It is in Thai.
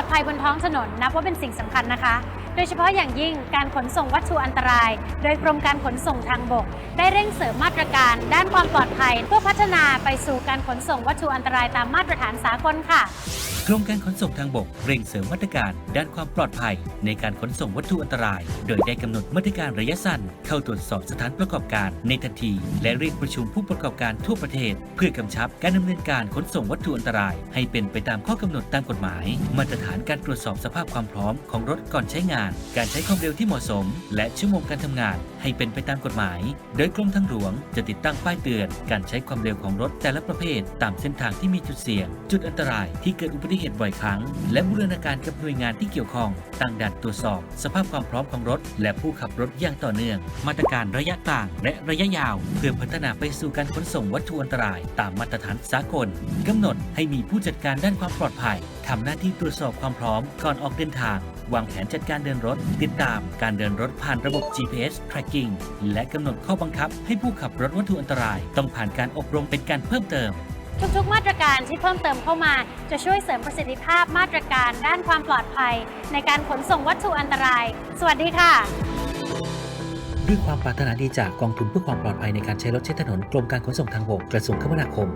ปลอดภัยบนท้องถนนนับว่าเป็นสิ่งสำคัญนะคะ โดยเฉพาะอย่างยิ่งการขนส่งวัตถุอันตราย โดยกรมการขนส่งทางบก ได้เร่งเสริมมาตรการ ด้านความปลอดภัย เพื่อพัฒนาไปสู่การขนส่งวัตถุอันตรายตามมาตรฐานสากลค่ะ รมการขนส่งทางบกเร่งเสริมมาตรการด้านความปลอดภัย ในการขนส่งวัตถุอันตราย โดยได้กำหนดมาตรการระยะสั้น เข้าตรวจสอบสถานประกอบการในทันที และเรียกประชุมผู้ประกอบการทั่วประเทศ เพื่อกำชับการดำเนินการขนส่งวัตถุอันตราย ให้เป็นไปตามข้อกำหนดตามกฎหมาย มาตรฐานการตรวจสอบสภาพความพร้อมของรถก่อนใช้งาน การใช้ความเร็วที่เหมาะสม และชั่วโมงการทำงานให้เป็นไปตามกฎหมาย โดยกรมทางหลวงจะติดตั้งป้ายเตือนการใช้ความเร็วของรถแต่ละประเภท ตามเส้นทางที่มีจุดเสี่ยง จุดอันตรายที่เกิดอุบัติเหตุบ่อยครั้ง และบูรณาการกับหน่วยงานที่เกี่ยวข้องตั้งด่านตรวจสอบ สภาพความพร้อมของรถ และผู้ขับรถอย่างต่อเนื่อง มาตรการระยะกลางและระยะยาว เพื่อพัฒนาไปสู่การขนส่งวัตถุอันตราย ตามมาตรฐานสากลกำหนดให้มีผู้จัดการด้านความปลอดภัยทำหน้าที่ตรวจสอบความพร้อมก่อนออกเดินทาง วางแผนจัดการเดินรถ ติดตามการเดินรถผ่านระบบ GPS tracking และกำหนดข้อบังคับให้ผู้ขับรถวัตถุอันตราย ต้องผ่านการอบรมเป็นการเพิ่มเติม ทุกๆ มาตรการที่เพิ่มเติมเข้ามา จะช่วยเสริมประสิทธิภาพมาตรการด้านความปลอดภัย ในการขนส่งวัตถุอันตราย สวัสดีค่ะด้วยความปรารถนาดีจากกองทุนเพื่อความปลอดภัยในการใช้รถใช้ถนนกรมการขนส่งทางบกกระทรวงคมนาคม